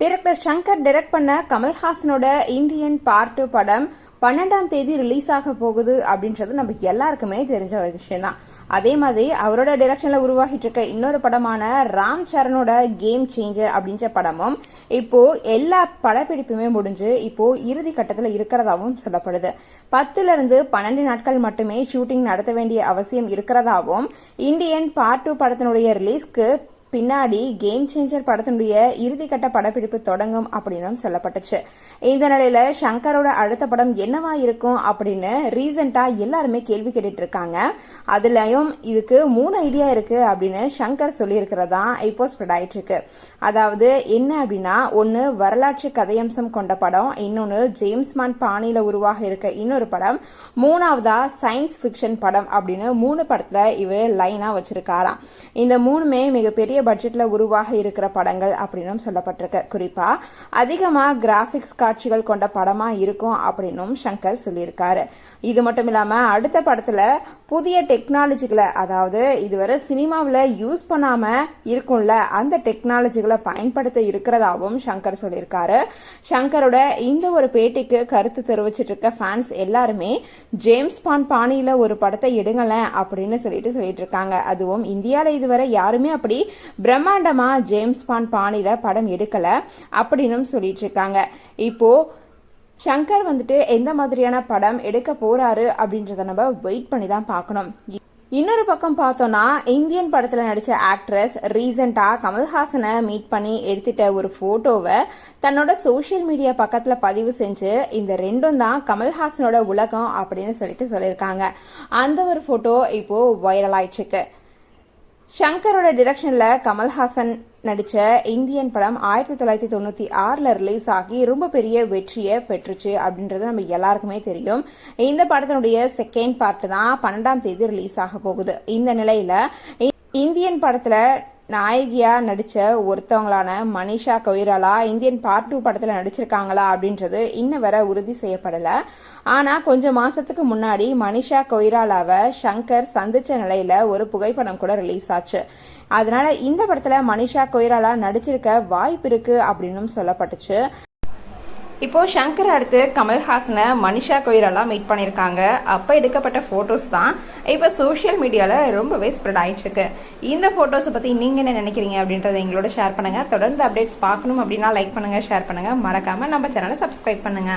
Director Shankar direct பண்ண கமல்ஹாசனோட Indian part படம் பன்னெண்டாம் தேதி ரிலீஸ் ஆக போகுது அப்படின்றது நமக்கு எல்லாருக்குமே தெரிஞ்ச ஒரு விஷயம் தான் அதே மாதிரி அவரோட டைரக்ஷன்ல உருவாகிட்டு இருக்க இன்னொரு படமான ராம் சரணோட கேம் சேஞ்சர் அப்படின்ற படமும் இப்போ எல்லா படப்பிடிப்புமே முடிஞ்சு இப்போ இறுதி கட்டத்துல இருக்கிறதாவும் சொல்லப்படுது. பத்துல இருந்து பன்னெண்டு நாட்கள் மட்டுமே ஷூட்டிங் நடத்த வேண்டிய அவசியம் இருக்கிறதாவும் இந்தியன் பார்ட் டூ படத்தினுடைய ரிலீஸ்க்கு பின்னாடி கேம் சேஞ்சர் படத்தினுடைய இறுதிக்கட்ட படப்பிடிப்பு தொடங்கும் அப்படின்னு சொல்லப்பட்டுச்சு. இந்த நிலையில சங்கரோட அடுத்த படம் என்னவா இருக்கும் அப்படின்னு ரீசெண்டா எல்லாருமே கேள்வி கேட்டுட்டு இருக்காங்க அதுலயும் இதுக்கு மூணு ஐடியா இருக்கு அப்படின்னு சங்கர் சொல்லியிருக்கிறதா இப்போ ஸ்ப்ரெட் ஆயிட்டு இருக்கு அதாவது என்ன அப்படின்னா ஒன்னு வரலாற்று கதையம்சம் கொண்ட படம் இன்னொன்னு ஜேம்ஸ்மான் பாணியில உருவாக இருக்க இன்னொரு படம் மூணாவதா சயின்ஸ் ஃபிக்ஷன் படம் அப்படின்னு மூணு படத்துல இவர் லைனா வச்சிருக்காராம். இந்த மூணுமே மிகப்பெரிய பட்ஜெட்ல உருவாக இருக்கிற படங்கள் அப்படின்னும் சொல்லப்பட்டிருக்கு. குறிப்பா அதிகமா கிராபிக்ஸ் காட்சிகள் கொண்ட படமா இருக்கும் அப்படின்னும் சங்கர் சொல்லியிருக்காரு. இது மட்டும் இல்லாம அடுத்த படத்துல புதிய டெக்னாலஜிகளை அதாவது இதுவரை சினிமாவில் யூஸ் பண்ணாம இருக்கும்ல அந்த டெக்னாலஜிகளை பயன்படுத்த இருக்கிறதாவும் சங்கர் சொல்லியிருக்காரு. சங்கரோட இந்த ஒரு பேட்டிக்கு கருத்து தெரிவிச்சிட்டு இருக்க ஃபேன்ஸ் எல்லாருமே ஜேம்ஸ் பான் பாணியில ஒரு படத்தை எடுங்களேன் அப்படின்னு சொல்லிட்டு சொல்லிட்டு இருக்காங்க. அதுவும் இந்தியாவில் இதுவரை யாருமே அப்படி பிரம்மாண்டமா ஜேம்ஸ் பான் பாணியில படம் எடுக்கல அப்படின்னு சொல்லிட்டு இருக்காங்க. இப்போ சங்கர் வந்துட்டு எந்த மாதிரியான படம் எடுக்க போறாரு அப்படின்றத நம்ம வெயிட் பண்ணி தான் பார்க்கணும். இன்னொரு பக்கம் பார்த்தோம்னா இந்தியன் படத்தில் நடித்த ஆக்ட்ரஸ் ரீசெண்டா கமல்ஹாசனை மீட் பண்ணி எடுத்துட்ட ஒரு ஃபோட்டோவை தன்னோட சோஷியல் மீடியா பக்கத்தில் பதிவு செஞ்சு இந்த ரெண்டும் தான் கமல்ஹாசனோட உலகம் அப்படின்னு சொல்லிட்டு சொல்லியிருக்காங்க. அந்த ஒரு ஃபோட்டோ இப்போ வைரல் ஆயிட்டு இருக்கு. ஷங்கரோட டிரெக்ஷன்ல கமல்ஹாசன் நடிச்ச இந்தியன் படம் ஆயிரத்தி தொள்ளாயிரத்தி தொண்ணூத்தி ஆறுல ரிலீஸ் ஆகி ரொம்ப பெரிய வெற்றியை பெற்றுச்சு அப்படின்றது நம்ம எல்லாருக்குமே தெரியும். இந்த படத்தினுடைய செகண்ட் பார்ட் தான் பன்னெண்டாம் தேதி ரிலீஸ் ஆக போகுது. இந்த நிலையில இந்தியன் படத்துல நாயகியா நடிச்ச ஒருத்தவங்களான Manisha Koirala Indian part two படத்துல நடிச்சிருக்காங்களா அப்படின்றது இன்ன வரை உறுதி செய்யப்படல. ஆனா கொஞ்சம் மாசத்துக்கு முன்னாடி மனிஷா கொய்ராலாவை சங்கர் சந்திச்ச நிலையில ஒரு புகைப்படம் கூட ரிலீஸ் ஆச்சு. அதனால இந்த படத்துல மனிஷா கொய்ராலா நடிச்சிருக்க வாய்ப்பு இருக்கு அப்படின்னு சொல்லப்பட்டுச்சு. இப்போ சங்கர் அடுத்து கமல்ஹாசனை மனிஷா கொயிரெல்லாம் மீட் பண்ணியிருக்காங்க. அப்போ எடுக்கப்பட்ட ஃபோட்டோஸ் தான். இப்போ சோஷியல் மீடியாவில் ரொம்பவே ஸ்ப்ரெட் ஆகிட்டுருக்கு இந்த ஃபோட்டோஸை பற்றி நீங்கள் என்ன நினைக்கிறீங்க அப்படின்றத எங்களோட ஷேர் பண்ணுங்கள் தொடர்ந்து அப்டேட்ஸ் பார்க்கணும் அப்படின்னா லைக் பண்ணுங்கள் ஷேர் பண்ணுங்க. மறக்காமல் நம்ம சேனலை சப்ஸ்கிரைப் பண்ணுங்க.